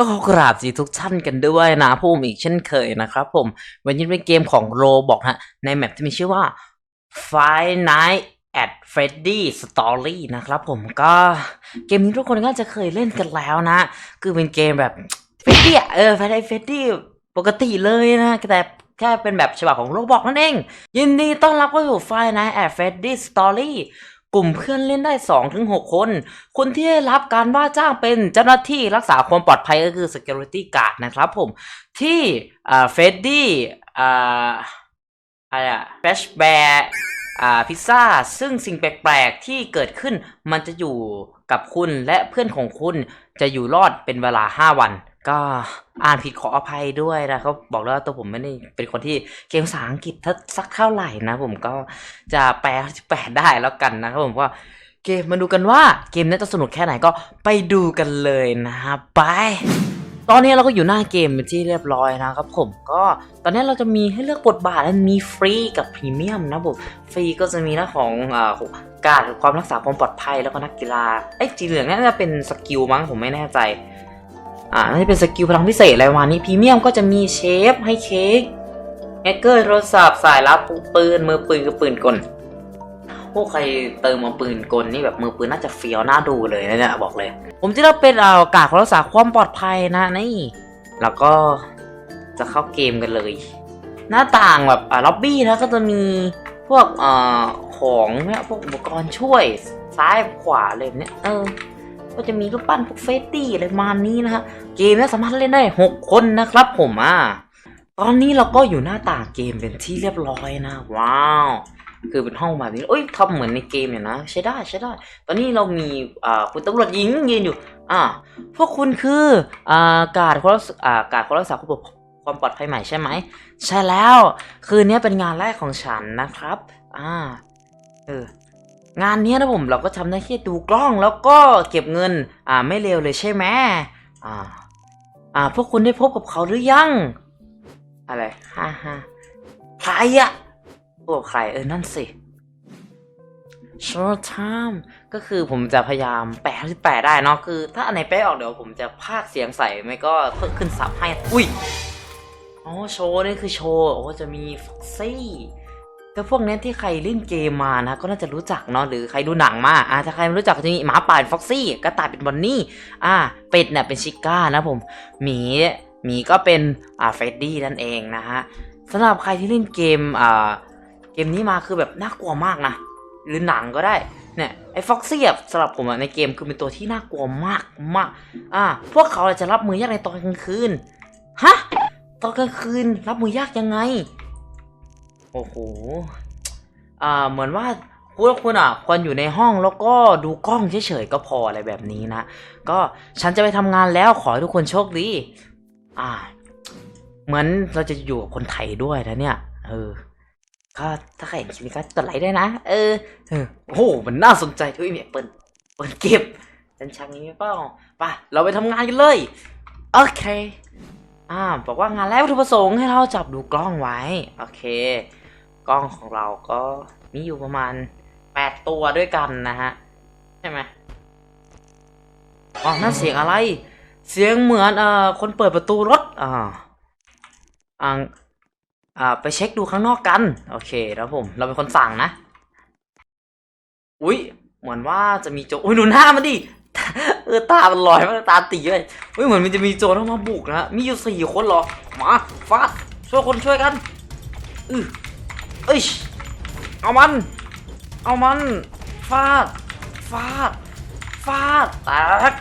ก็ขอกราบสีทุกท่านกันด้วยนะผู้มอีกเช่นเคยนะครับผม วันนี้เป็นเกมของโรบอกฮะ ในแมปที่มีชื่อว่า Five Nights at Freddy Story นะครับผมก็เกมนี้ทุกคนก็จะเคยเล่นกันแล้วนะ คือเป็นเกมแบบเฟดดี้เออ Five Nights at Freddy ปกติเลยนะแต่แค่เป็นแบบฉบับของโรบอกนั่นเอง ยินดีต้อนรับเข้าสู่ Five Nights at Freddy Story กลุ่มเพื่อนเล่นได้2ถึง6คน คนที่ได้รับการว่าจ้างเป็นเจ้าหน้าที่รักษาความปลอดภัยก็คือ security guard นะครับผม ที่เฟดดี้อะไรอะแฟชแบร์พิซซ่า ซึ่งสิ่งแปลกๆ ที่เกิดขึ้นมันจะอยู่กับคุณและเพื่อนของคุณจะอยู่รอดเป็นเวลา 5 วัน ก็อ่านผิดขออภัยด้วยนะครับอกแล้ววาตัวผมไม่ได้เป็นคนที่เก่งภาษาอังกฤษถ้าสักเท่าไหร่นะ ผมก็จะแปลแปลได้แล้วกันนะครับผมว่าเกมมาดูกันว่าเกมนี้จะสนุกแค่ไหนก็ไปดูกันเลยนะครับไปตอนนี้เราก็อยู่หน้าเกมเป็นที่เรียบร้อยนะครับผมก็ตอนนี้เราจะมีให้เลือกบทบาทมีฟรีกับพรีเมียมนะผมฟรีก็จะมีหน้าของอาการความรักษาความปลอดภัยแล้วก็นักกีฬาไอ้ยสีเหลืองนี่จะเป็นสกิลมั้งผมไม่แน่ใจ อ่าน่าจะเป็นสกิลพลังพิเศษอะไรประมาณนี้พรีเมียมก็จะมีเชฟให้เค้กแฮกเกอร์โทรศัพท์สายลับปืนมือปืนกับปืนกลพวกใครเติมมาปืนกลนี่แบบมือปืนน่าจะเฟี้ยวน่าดูเลยนะเนี่ยบอกเลย ผมจะเลือกเป็นเอ่อกาดรักษาความปลอดภัยนะนี่แล้วก็จะเข้าเกมกันเลย หน้าต่างแบบอ่าล็อบบี้นะก็จะมีพวกเอ่อของเนี่ยพวกอุปกรณ์ช่วยซ้ายขวาเลยแบบเนี่ยเออ ก็จะมีรูปปั้นพวกเฟสตี้อะไรมานี้นะฮะ เกมนี้สามารถเล่นได้หกคนนะครับผมอะ ตอนนี้เราก็อยู่หน้าต่างเกมเป็นที่เรียบร้อยนะ ว้าว คือเป็นห้องแบบนี้เอ้ยทำเหมือนในเกมเนี่ยนะ ใช้ได้ใช้ได้ ตอนนี้เรามีอ่าคุณตำรวจหญิงยืนอยู่ อ่า พวกคุณคืออ่าการคนรักอ่าการคนรักษาความปลอดความปลอดภัยใหม่ใช่ไหม ใช่แล้ว คืนนี้เป็นงานแรกของฉันนะครับ อ่า เออ งานนี้นะผมเราก็ทำได้แค่ดูกล้องแล้วก็เก็บเงิน อ่าไม่เร็วเลยใช่ไหมอ่า อ่า พวกคุณได้พบกับเขาหรือยัง อะไรฮ่าฮ่าใครอะพวกใครเออนั่นสิ short time ก็คือผมจะพยายามแปลที่แปลได้เนาะคือ ถ้าอันไหนแปลออกเดี๋ยวผมจะพากเสียงใส่ไม่ก็เพิ่มขึ้นซับให้ อุ้ยอ๋อโชว์นี่คือโชว์โอ้จะมีฟ็อกซี่ ก็พวกนี้ที่ใครเล่นเกมมานะก็น่าจะรู้จักเนาะหรือใครดูหนังมาอ่าถ้าใครไม่รู้จักก็จะมีหมาป่าเป็นฟ็อกซี่กระต่ายเป็นบอนนี่อ่าเป็ดเนี่ยเป็นชิก้านะผมหมีหมีก็เป็นอ่าเฟรดดี้นั่นเองนะฮะสำหรับใครที่เล่นเกมอ่าเกมนี้มาคือแบบน่ากลัวมากนะหรือหนังก็ได้เนี่ยไอ้ฟ็อกซี่สำหรับผมในเกมคือเป็นตัวที่น่ากลัวมากมากอ่าพวกเขาจะรับมือยากในตอนกลางคืนฮะตอนกลางคืนรับมือยากยังไง โอ้โห อ่า เหมือนว่าพวกคุณอะควรอยู่ในห้องแล้วก็ดูกล้องเฉยๆก็พออะไรแบบนี้นะ ก็ฉันจะไปทำงานแล้วขอให้ทุกคนโชคดี อ่า เหมือนเราจะอยู่กับคนไทยด้วยนะเนี่ย เออ ก็ถ้าใครเห็นคลิปนี้ก็กดไลค์ด้วยนะ เออ เออ โอ้โห มันน่าสนใจด้วยเนี่ยเปิด เปิดเก็บเป็นชังนี้เปล่าไปเราไปทำงานกันเลย โอเค อ่า บอกว่างานแรกวัตถุประสงค์ให้เราจับดูกล้องไว้ โอเค กล้องของเราก็มีอยู่ประมาณแปดตัวด้วยกันนะฮะ ใช่ไหมอ๋อนั่นเสียงอะไร เสียงเหมือนเอ่อคนเปิดประตูรถอ่าอ่าอ่าไปเช็คดูข้างนอกกัน โอเคแล้วผม เราเป็นคนสั่งนะ อุ๊ย เหมือนว่าจะมีโจรอุ้ยดูหน้ามันดิเออตามันลอยมากตาตีเลยอุ้ยเหมือนมันจะมีโจรเข้ามาบุกนะมีอยู่สี่คนหรอมาฟาดช่วยคนช่วยกันอือ อ้ยเอามัน เอามันฟาดฟาดฟาดแตก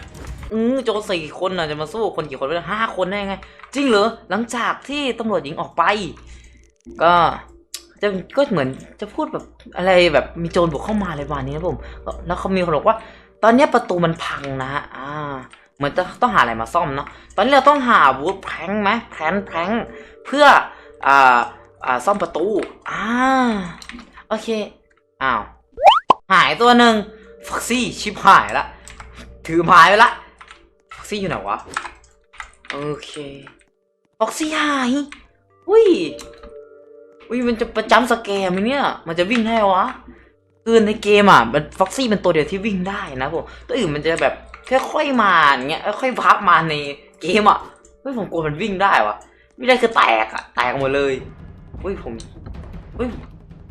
อือโจรสี่คนน่ะจะมาสู้คนกี่คนไม่ได้ห้าคนได้ไง จริงเหรอหลังจากที่ตำรวจหญิงออกไป ก็จะก็เหมือนจะพูดแบบอะไรแบบมีโจรบุกเข้ามาอะไรประมาณนี้นะผมแล้วเขามีคนบอกว่า ตอนนี้ประตูมันพังนะฮะอ่าเหมือนจะต้องหาอะไรมาซ่อมเนาะตอนนี้เราต้องหาวูดแพงไหมแพนแพงเพื่ออ่า อ่าซ่อมประตูอ่าโอเคอ้าวหายตัวหนึ่งฟ็อกซี่ชิบหายละถือไม้ไปละฟ็อกซี่อยู่ไหนวะโอเคฟ็อกซี่หายอุ้ยอุ้ยมันจะประจำสแกมเนี่ยมันจะวิ่งได้วะคือในเกมอะมันฟ็อกซี่เป็นตัวเดียวที่วิ่งได้นะผมตัวอื่นมันจะแบบค่อยๆมาอย่างเงี้ยค่อยพับมาในเกมอะเฮ้ยผมกลัวมันวิ่งได้วะไม่ได้คือแตกอะแตกหมดเลย เฮ้ยผมเฮ้ย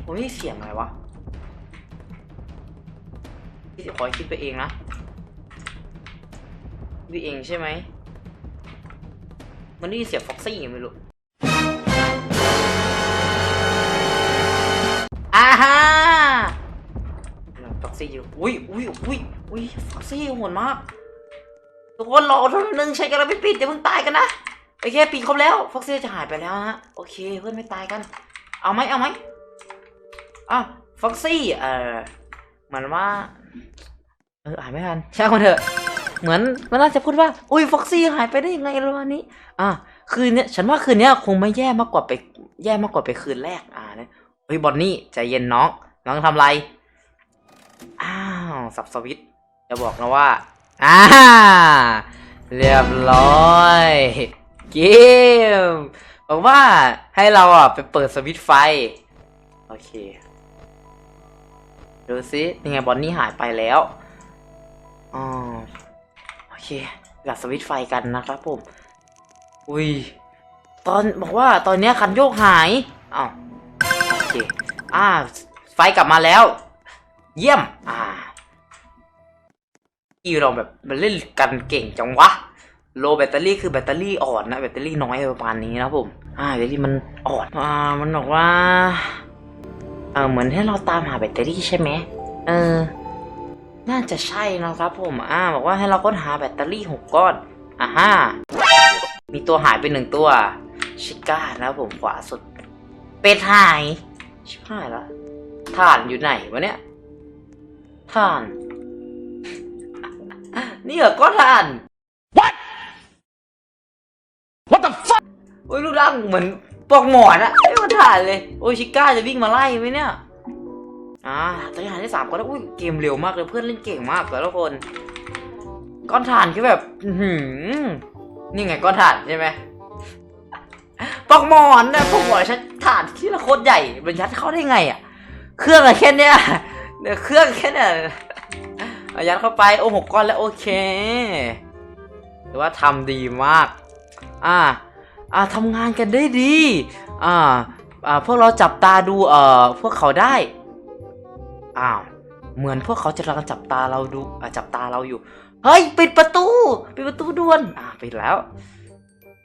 ผมนี่เสียงอะไรวะพี่ขอคิดไปเองนะพี่เองใช่ไหม มันได้ยินเสียงฟ็อกซี่ยังไม่รู้อ่าฮะฟ็อกซี่อยู่ อุ้ยอุ้ยอุ้ยอุ้ยฟ็อกซี่โหดมาก ทุกคนรอท่านึงใช้กันแล้วไม่ปิดอย่าเพิ่งตายกันนะ โอเคปิดครบแล้วฟ็อกซี่จะหายไปแล้วฮะโอเคเพื่อนไม่ตายกัน เอาไหมเอาไหมอะฟ็อกซี่เออเหมือนว่าเออหายไม่ทันช่างมันเถอะ เหมือนมันน่าจะพูดว่าอุ้ยฟ็อกซี่หายไปได้ยังไงระหว่างนี้ อะคืนเนี้ยฉันว่าคืนเนี้ยคงไม่แย่มากกว่าไป แย่มากกว่าไปคืนแรกอ่าเนี่ยเฮ้ยบอนนี่ใจเย็นน้องน้องทำอะไรอ้าวสับสวิตจะบอกนะว่าอ่าเรียบร้อย เกมบอกว่าให้เราอะไปเปิดสวิตไฟ โอเค ดูซิยังไงบอนนี่หายไปแล้วอ๋อโอเคหลัดสวิตไฟกันนะครับผม อุ้ย ตอนบอกว่าตอนเนี้ยคันโยกหายอ้าวโอเค อ่า ไฟกลับมาแล้ว เยี่ยม อ่าที่เราแบบมันเล่นกันเก่งจังวะ โลแบตเตอรี่คือแบตเตอรี่อ่อนนะแบตเตอรี่น้อยประมาณนี้นะผม อ่าแบตเตอรี่มันอ่อน อ่า มันบอกว่า เออเหมือนให้เราตามหาแบตเตอรี่ใช่ไหมเออ น่าจะใช่นะครับผม อ่า บอกว่าให้เราค้นหาแบตเตอรี่หกก้อน อ่าฮะมีตัวหายไปหนึ่งตัว ชิก้านะครับผมขวาสุด เป็ดหาย ชิบหายแล้วถ่านอยู่ไหนวะเนี่ยถ่าน นี่เหรอก็ถ่าน โอ้ยรูปร่างเหมือนปอกหมอนอะไม่มาถ่านเลย โอ้ยชิก้าจะวิ่งมาไล่ไหมเนี่ย อ่าตอนนี้หาได้สามคนแล้วอุ้ยเกมเร็วมากเลยเพื่อนเล่นเก่งมากแต่ละคน ก้อนถ่านคือแบบหือนี่ไงก้อนถ่านใช่ไหมปอกหมอนนะปอกหมอนชัดถ่านที่ละโคตรใหญ่มันยัดเข้าได้ไงอะเครื่องอะแค่เนี้ยเนี่ยเครื่องแค่เนี้ยยัดเข้าไปโอ้หกก้อนแล้วโอเคถือว่าทำดีมาก อ่า อ่าทำงานกันได้ดีอ่าอ่าพวกเราจับตาดูเอ่อพวกเขาได้อ้าวเหมือนพวกเขาจะกำลังจับตาเราดูอ่าจับตาเราอยู่เฮ้ยปิดประตูปิดประตูด่วนอ่าปิดแล้ว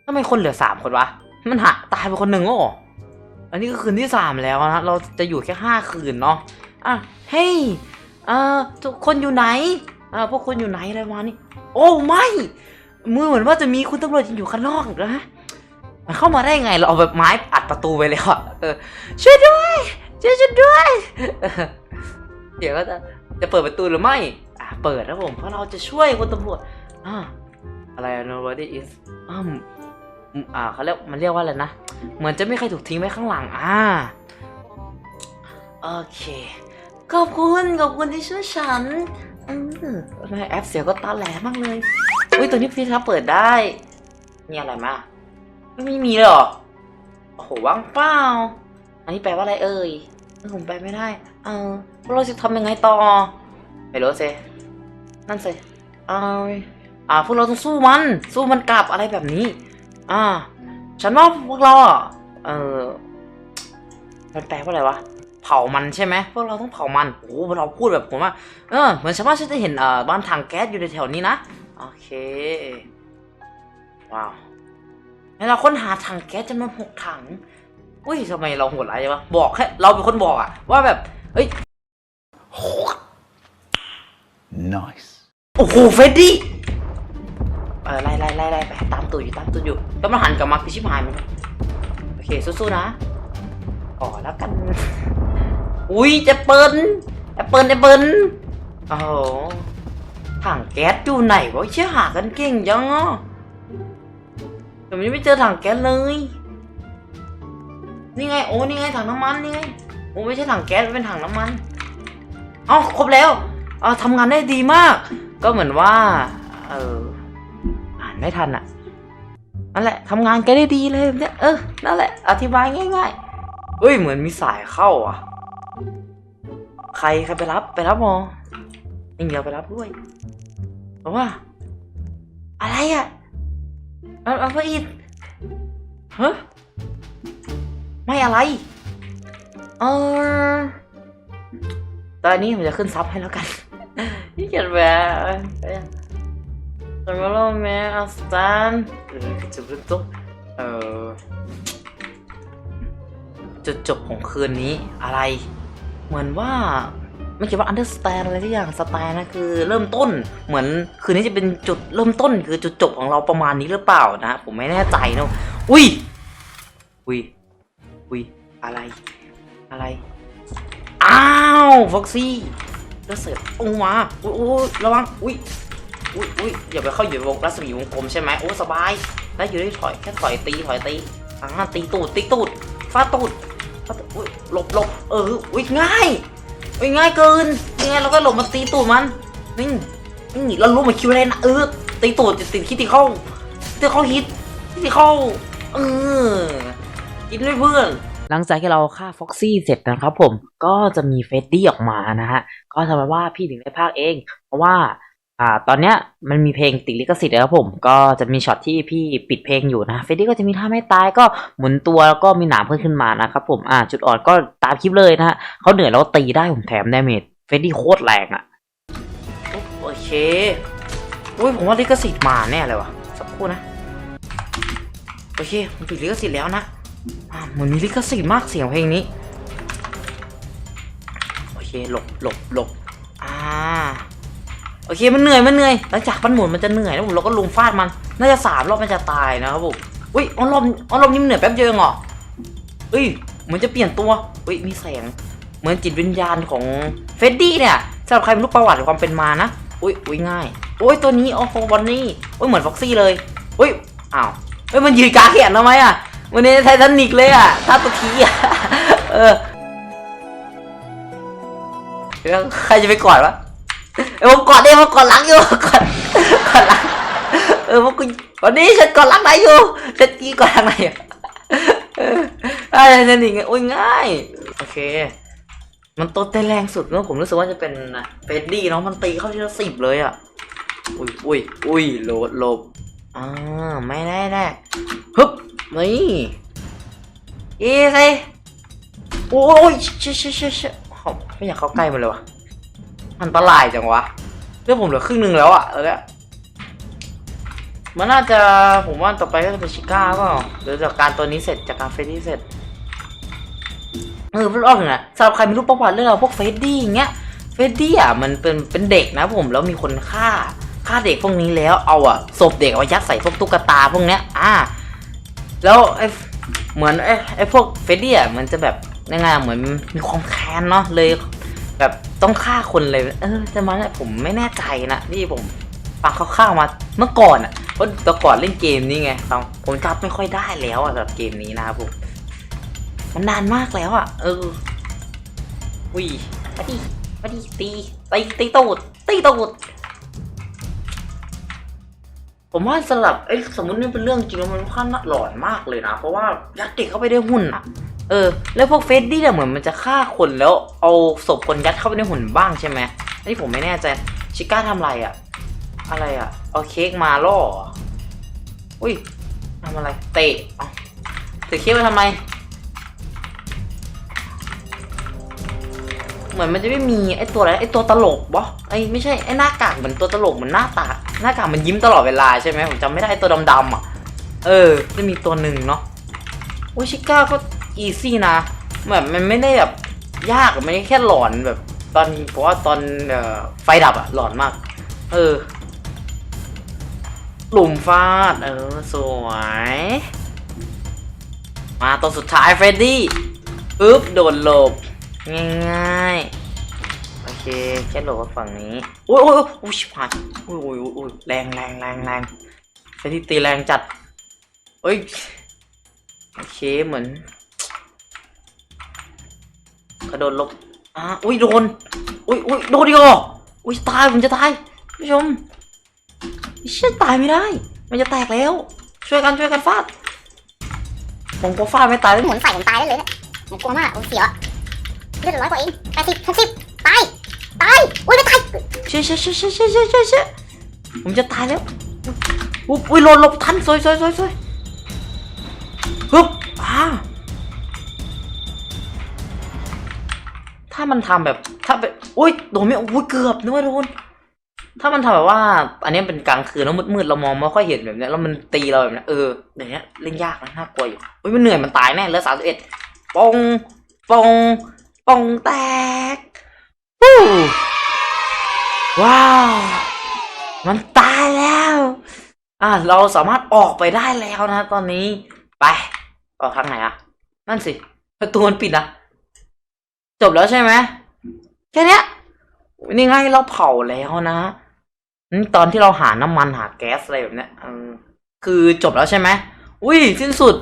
ทำไมคนเหลือสามคนวะมันหาตายไปคนหนึ่งโอ้อันนี้ก็คืนที่สามแล้วนะเราจะอยู่แค่ห้าคืนเนาะอะเฮ้ยอ่าทุกคนอยู่ไหนอ่าพวกคนอยู่ไหนอะไรวะนี่โอ้ไม่มือเหมือนว่าจะมีคุณตำรวจอยู่ข้างนอกนะ มันเข้ามาได้ไงเราเอาแบบไม้อัดประตูไปแล้วอะเออช่วยด้วยช่วยฉันด้วย เดี๋ยวก็จะจะเปิดประตูหรือไม่อ่าเปิดนะผมเพราะเราจะช่วยคุณตำรวจอ่าอะไร nobody is อ่าอ่าเขาเรียกมันเรียกว่าอะไรนะ เหมือนจะไม่ใครถูกทิ้งไว้ข้างหลังอ่าโอเค ขอบคุณขอบคุณที่ช่วยฉันออทำไมแอปเสียก็ตาแหลมากเลยอุ้ยตัวนี้พี่ครับเปิดได้ มีอะไรมา ไม่มีเลยเหรอ โอ้โหว่างเปล่า อันนี้แปลว่าอะไรเอ่ยเออผมแปลไม่ได้ เออพวกเราจะทำยังไงต่อไม่รู้สินั่นสิเอาอ่าพวกเราต้องสู้มัน สู้มันกลับอะไรแบบนี้ อ่า ฉันว่าพวกเราอะเออมันแปลว่าอะไรวะ เผามันใช่ไหมพวกเราต้องเผามัน โอ้โหเราพูดแบบผมว่า เออ เหมือนชาวบ้านฉันจะเห็นเอ่อบ้านถังแก๊สอยู่ในแถวนี้นะ โอเค ว้าว ให้เราค้นหาถังแก๊สจำนวนหกถัง อุ้ยทำไมเราโหดร้ายจังวะ บอกแค่เราเป็นคนบอกอะว่าแบบเอ้ย Nice โอ้โหเฟรดดี้เออไล่ไล่ไล่ไล่ไปตามตัวอยู่ตามตัวอยู่ แล้วมันหันกลับมาคือชิบหายมันโอเคสู้ๆนะก่อแล้วกัน อุ้ยเจะเปิลแอปเปิลแอปเปิลโอ้โหถังแก๊สอยู่ไหนวะเชี่ยหากันเก่งจังอะ แต่มันยังไม่เจอถังแก๊สเลย นี่ไงโอ้นี่ไงถังน้ำมันนี่ไงโอ้ไม่ใช่ถังแก๊สเป็นถังน้ำมันเอาครบแล้วเออทำงานได้ดีมาก ก็เหมือนว่าเอออ่านไม่ทันอะนั่นแหละทำงานแกได้ดีเลยเนี่ยเออนั่นแหละ อธิบายง่ายๆเอ้ยเหมือนมีสายเข้าอะ ใครใครไปรับไปรับมอเองเดียวไปรับด้วยเพราะว่า อะไรอะ เอาเอาไปอีกฮะไม่อะไร เออตอนนี้ผมจะขึ้นซับให้แล้วกันนี่เขียนแบบสมมติว่าแม่อัสตันหรือจุดจุดเออจุดจบของคืนนี้อะไร เหมือนว่า ไม่คิดว่า understand อะไรทุกอย่าง stand นะคือเริ่มต้นเหมือนคืนนี้จะเป็นจุดเริ่มต้นคือจุดจบของเราประมาณนี้หรือเปล่านะผมไม่แน่ใจนะอุ้ยอุ้ยอุ้ยอะไร อะไร อ้าวฟ็อกซี่แล้วเสร็จโอ้มาอุ้ยอุ้ยระวังอุ้ยอุ้ยอุ้ยอย่าไปเข้าอยู่ในวงรัศมีวงกลมใช่ไหมโอ้สบาย แล้วอยู่ได้ถอยแค่ถอยตีถอยตีอ่าตีตูดตีตูดฟาตูดฟาตูดอุ้ยหลบหลบเอออุ้ยง่าย อุ้ยง่ายเกินยังไงเราก็หลบมาตีตูดมันนี่นี่เรารู้มาคิวอะไรนะเออตีตูดติดติดคิดตีเข้าตีเข้าฮิตคิดตีเข้าเออกินด้วยเพื่อนหลังจากที่เราฆ่าฟ็อกซี่เสร็จนะครับผมก็จะมีเฟดดี้ออกมานะฮะก็ทำไมว่าพี่ถึงได้พากเอง เพราะว่า อ่า ตอนเนี้ยมันมีเพลงติดลิขสิทธิ์นะครับผมก็จะมีช็อตที่พี่ปิดเพลงอยู่นะเฟดดี้ก็จะมีท่าไม่ตายก็หมุนตัวแล้วก็มีหนามเพิ่มขึ้นมานะครับผมอ่าจุดอ่อนก็ตามคลิปเลยนะฮะเขาเหนื่อยแล้วตีได้ผมแถมดาเมจเฟดดี้โคตรแรงอะ่ะโอเคอุ้ยผมว่าลิขสิทธิ์มาแน่เลยวะสักครู่นะโอเคมันปิดลิขสิทธิ์แล้วนะอ่ามันมีลิขสิทธิ์มากเสียงเพลงนี้โอเคหลบหลบหลบอ่า โอเคมันเหนื่อยมันเหนื่อยหลังจากมันหมุนมันจะเหนื่อยแล้วผมเราก็ลุมฟาดมัน น่าจะสามรอบมันจะตายนะครับผมอุ้ยออนรอบออนรอบนี้มันเหนื่อยแป๊บเดียวเองเหรอเอ้ยเหมือนจะเปลี่ยนตัวอุ้ยมีแสงเหมือนจิตวิญญาณของเฟดดี้เนี่ยสำหรับใครไม่รู้ประวัติความเป็นมานะอุ้ยอุ้ยง่ายอุ้ยตัวนี้โอ้โหบอนนี่อุ้ยเหมือนฟ็อกซี่เลยอุ้ยอ้าวเฮ้ยมันยืนกลางแขนทำไมอะวันนี้ไททานิกเลยอะท่าตัวทีอะเออใครจะไปกอดวะ เออผมกอดเองผมกอดหลังอยู่กอดกอดหลังเออผมกูวันนี้ฉันกอดหลังไหนอยู่ฉันกีกอดหลังไหนอะเออไอ้นั่นนี่ไงโอ้ยง่ายโอเค มันตัวเต้นแรงสุดเนอะผมรู้สึกว่าจะเป็นเฟดดี้เนาะมันตีเข้าที่ละสิบเลยอะอุ้ยอุ้ยอุ้ยโหลดหลบอ่าไม่ได้แน่ฮึบนี่อีสิโอ้ยเชี่ยเชี่ยเชี่ยเชี่ยเขาไม่อยากเข้าใกล้มันเลยวะ อันตรายจังวะเรื่องผมเหลือครึ่งหนึ่งแล้วอะแล้วเนี่ยมันน่าจะผมว่าต่อไปก็จะเป็นชิก้าเปล่าเดี๋ยวจากการตัวนี้เสร็จจากการเฟดดี้เสร็จเออพูดออกถึงอะสำหรับใครไม่รู้ประวัติเรื่องพวกเฟดดี้อย่างเงี้ยเฟดดี้อะมันเป็นเป็นเด็กนะผมแล้วมีคนฆ่าฆ่าเด็กพวกนี้แล้วเอาอะศพเด็กเอายัดใส่พวกตุ๊กตาพวกเนี้ยอ่าแล้วไอ้เหมือนไอ้ไอ้พวกเฟดดี้อะมันจะแบบยังไงอะเหมือนมีความแค้นเนาะเลย แบบต้องฆ่าคนเลย เออจะมาเนี่ยผมไม่แน่ใจนะที่ผมฟังคร่าวๆมาเมื่อก่อนอะเพราะแต่ก่อนเล่นเกมนี้ไงฟังผมจำไม่ค่อยได้แล้วอะสำหรับเกมนี้นะครับผมมันนานมากแล้วอะ เอออุ้ยมาดิมาดิตีตีตีตูดตีตูดผมว่าสลับไอ้ยสมมตินี่เป็นเรื่องจริงแล้วมันค่อนข้างน่าหลอนมากเลยนะ เพราะว่ายัดเด็กเข้าไปได้หุ่นอะ เออ แล้วพวกเฟสดี้เนี่ยเหมือนมันจะฆ่าคนแล้วเอาศพคนยัดเข้าไปในหุ่นบ้างใช่ไหมอันนี้ผมไม่แน่ใจชิก้าทำอะไรอะ่ะ อะไรอะ่ะ เอาเค้กมาล่ออุ้ยทำอะไร เตะเอาเตะเค้กมาทำไม เหมือนมันจะไม่มีไอ้ตัวอะไรไอ้ตัวตลกบะไอไม่ใช่ไอ้หน้ากากเหมือนตัวตลกเหมือนหน้าตาหน้ากากมันยิ้มตลอดเวลาใช่ไหมผมจำไม่ได้ไอตัวดำๆอะ เออจะมีตัวหนึ่งเนาะโอ้ชิก้าก็ อีซี่นะแบบมันไม่ได้แบบยากมันแค่หลอนแบบ ตอนเพราะว่าตอนออไฟดับอะหลอนมาก เออ หลุมฟาด เออ สวย มาตัวสุดท้ายเฟรดดี้ปึ๊บ โดนหลบ ง่ายๆ โอเค แค่หลบฝั่งนี้โอ้ยโอ้ยโอ้ยชิบหายโอ้ยโอ้ยโอ้ยแรงแรงแรงแรงเฟรดดี้ตีแรงจัดเอ้ย โอเคเหมือน กระโดดลบอ่าอุ้ยโดน อุ้ยอุ้ยโดนดิโออุ้ยตายผมจะตายผู้ชมเชี่ยตายไม่ได้ มันจะแตกแล้ว ช่วยกันช่วยกันฟาด ผมก็ฟาดไม่ตายเลยหมอนใส่ผมตายได้เลยเนี่ยผมกลัวมากผมเสียวเลือดร้อยกว่าเองแปดสิบหกสิบตาย ตาย อุ้ยไม่ตายเชี่ยเชี่ยเชี่ยเชี่ยเชี่ยเชี่ยผมจะตายแล้ว อุ้ยหล่นหลบทันซวยซวยซวยสวยามันทำแบบ ถ้าแบบอุ้ยโดนไม่อุ้ยเกือบนึกว่าโดนถ้ามันทำแบบว่า อันนี้เป็นกลางคืนแล้วมืดๆเรามองไม่ค่อยเห็นแบบเนี้ยแล้วมันตีเราแบบเนี้ยเอออย่างเงี้ยเล่นยากนะน่ากลัวอยู่อุ้ยมันเหนื่อยมันตายแน่เหลือสามสิบเอ็ดปองปองปองแตกวู้ว้าว มันตายแล้ว อะเราสามารถออกไปได้แล้วนะ ตอนนี้ไปออกทางไหนอะนั่นสิประตูมันปิดนะ จบแล้วใช่ไหมแค่เนี้ยนี่ไงเราเผาแล้วนะตอนที่เราหาน้ำมันหาแก๊สอะไรแบบเนี้ยคือจบแล้วใช่ไหมอุ้ยสิ้นสุด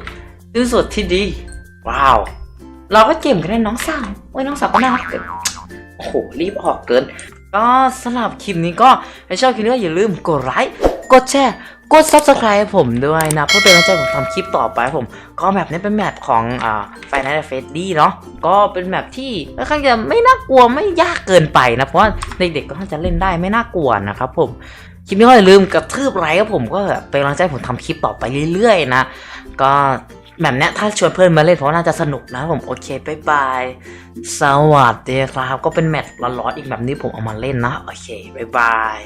สิ้นสุดที่ดี ว้าว เราก็เจ็มกันได้น้องสาวโอ้ยน้องสาวก็น่ารักเกินโอ้โหรีบออกเกิน ก็สำหรับคลิปนี้ก็ถ้าชอบคลิปนี้อย่าลืมกดไลค์ กดแชร์ กด subscribe ให้ผมด้วยนะ เพื่อเป็นกำลังใจผมทำคลิปต่อไปผม ก็แมปนี้เป็นแมปของอ่าไฟนอลเฟสดี้เนาะก็เป็นแมปที่ค่อนข้างจะไม่น่ากลัวไม่ยากเกินไปนะ เพราะว่าเด็กๆก็น่าจะเล่นได้ไม่น่ากลัวนะครับผมคลิปนี้ก็อย่าลืมกระทืบไลค์ครับผมก็เป็นกำลังใจผมทำคลิปต่อไปเรื่อยๆ นะ ก็แบบนี้ถ้าชวนเพื่อนมาเล่นเพราะน่าจะสนุกนะผมโอเคบายบายสวัสดีครับ ก็เป็นแมตช์ร้อนๆอีกแบบนี้ผมเอามาเล่นนะ โอเคบายบาย